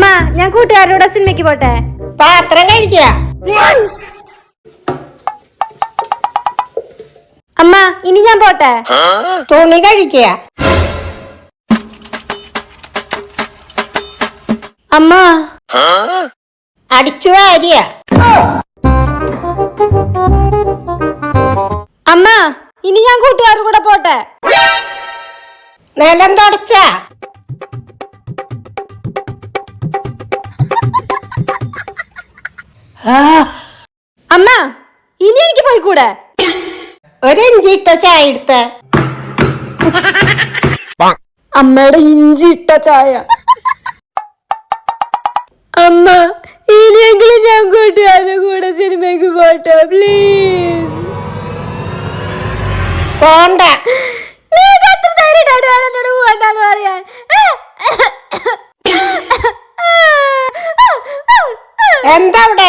അമ്മ ഞാൻ കൂട്ടുകാരുടെ സിനിമയ്ക്ക് പോട്ടെ. പാത്രം കഴിക്കുക. അമ്മ ഇനി ഞാൻ പോട്ടെ. തുണി കഴിക്കുക. അമ്മ. അടിച്ചു വാരിയ അമ്മ ഇനി ഞാൻ കൂട്ടുകാരുടെ കൂടെ പോട്ടെ. നിലം തുടച്ച. അമ്മ ഇനി എനിക്ക് പോയിക്കൂടെ? ഒരു ഇഞ്ചി ഇട്ട ചായ എടുത്ത. അമ്മയുടെ ഇഞ്ചി ഇട്ട ചായ. അമ്മ ഇനിയെങ്കിലും ഞാൻ കൂട്ടുകാരുടെ കൂടെ സിനിമയ്ക്ക് പോട്ടെ പ്ലീസ് പോണ്ട. എന്താ അവിടെ?